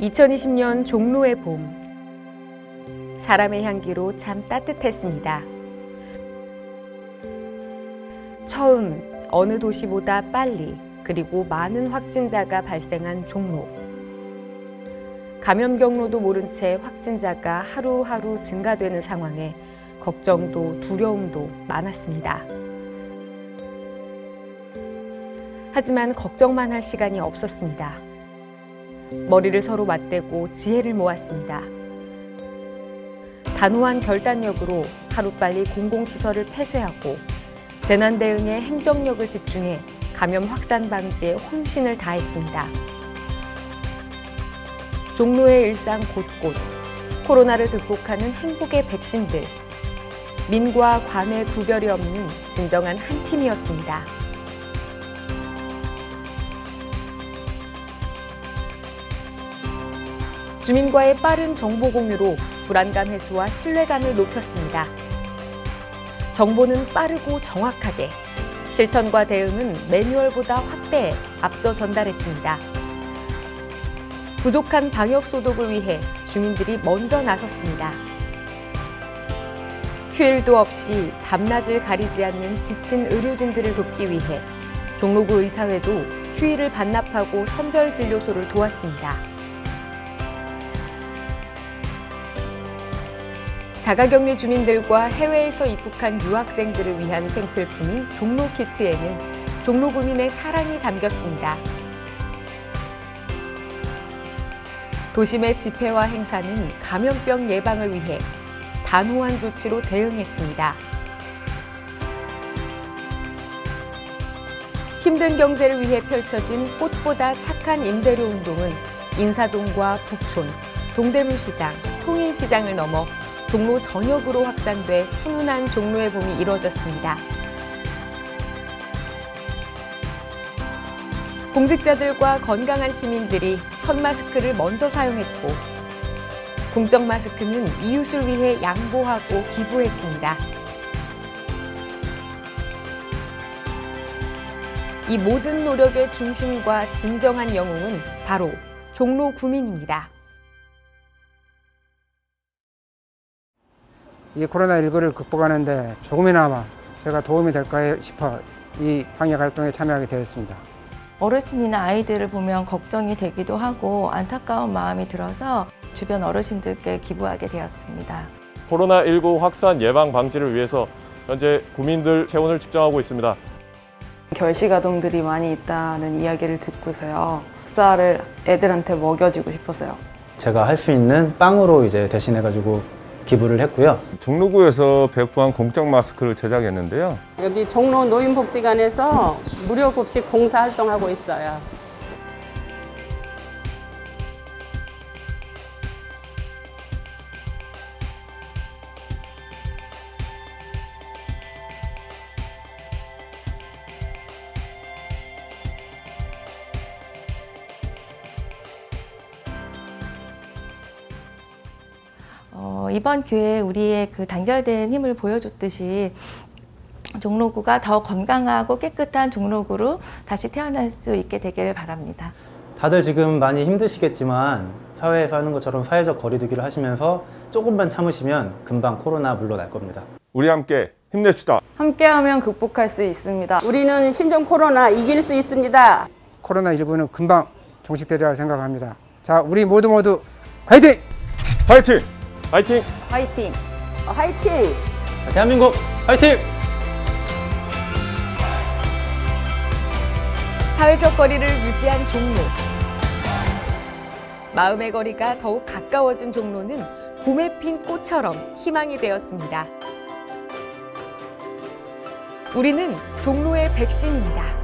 2020년 종로의 봄. 사람의 향기로 참 따뜻했습니다. 처음 어느 도시보다 빨리 그리고 많은 확진자가 발생한 종로. 감염 경로도 모른 채 확진자가 하루하루 증가되는 상황에 걱정도 두려움도 많았습니다. 하지만 걱정만 할 시간이 없었습니다. 머리를 서로 맞대고 지혜를 모았습니다. 단호한 결단력으로 하루빨리 공공시설을 폐쇄하고 재난 대응에 행정력을 집중해 감염 확산 방지에 혼신을 다했습니다. 종로의 일상 곳곳 코로나를 극복하는 행복의 백신들 민과 관의 구별이 없는 진정한 한 팀이었습니다. 주민과의 빠른 정보 공유로 불안감 해소와 신뢰감을 높였습니다. 정보는 빠르고 정확하게, 실천과 대응은 매뉴얼보다 확대해 앞서 전달했습니다. 부족한 방역 소독을 위해 주민들이 먼저 나섰습니다. 휴일도 없이 밤낮을 가리지 않는 지친 의료진들을 돕기 위해 종로구 의사회도 휴일을 반납하고 선별 진료소를 도왔습니다. 자가격리 주민들과 해외에서 입국한 유학생들을 위한 생필품인 종로 키트에는 종로 구민의 사랑이 담겼습니다. 도심의 집회와 행사는 감염병 예방을 위해 단호한 조치로 대응했습니다. 힘든 경제를 위해 펼쳐진 꽃보다 착한 임대료 운동은 인사동과 북촌, 동대문시장, 통인시장을 넘어 종로 전역으로 확산돼 훈훈한 종로의 봄이 이뤄졌습니다. 공직자들과 건강한 시민들이 첫 마스크를 먼저 사용했고 공적 마스크는 이웃을 위해 양보하고 기부했습니다. 이 모든 노력의 중심과 진정한 영웅은 바로 종로 구민입니다. 이 코로나19를 극복하는데 조금이나마 제가 도움이 될까 싶어 이 방역 활동에 참여하게 되었습니다. 어르신이나 아이들을 보면 걱정이 되기도 하고 안타까운 마음이 들어서 주변 어르신들께 기부하게 되었습니다. 코로나19 확산 예방 방지를 위해서 현재 구민들 체온을 측정하고 있습니다. 결식 아동들이 많이 있다는 이야기를 듣고서요. 식사를 애들한테 먹여주고 싶었어요. 제가 할 수 있는 빵으로 이제 대신해가지고 기부를 했고요. 종로구에서 배포한 공적 마스크를 제작했는데요. 여기 종로 노인복지관에서 무료 급식 봉사 활동하고 있어요. 어, 이번 기회에 우리의 그 단결된 힘을 보여줬듯이 종로구가 더 건강하고 깨끗한 종로구로 다시 태어날 수 있게 되기를 바랍니다. 다들 지금 많이 힘드시겠지만 사회에서 하는 것처럼 사회적 거리두기를 하시면서 조금만 참으시면 금방 코로나 물러날 겁니다. 우리 함께 힘냅시다. 함께하면 극복할 수 있습니다. 우리는 신종 코로나 이길 수 있습니다. 코로나19는 금방 종식되리라 생각합니다. 자, 우리 모두 모두 화이팅! 파이팅! 파이팅! 화이팅! 어, 화이팅! 자, 대한민국 파이팅! 사회적 거리를 유지한 종로. 마음의 거리가 더욱 가까워진 종로는 봄에 핀 꽃처럼 희망이 되었습니다. 우리는 종로의 백신입니다.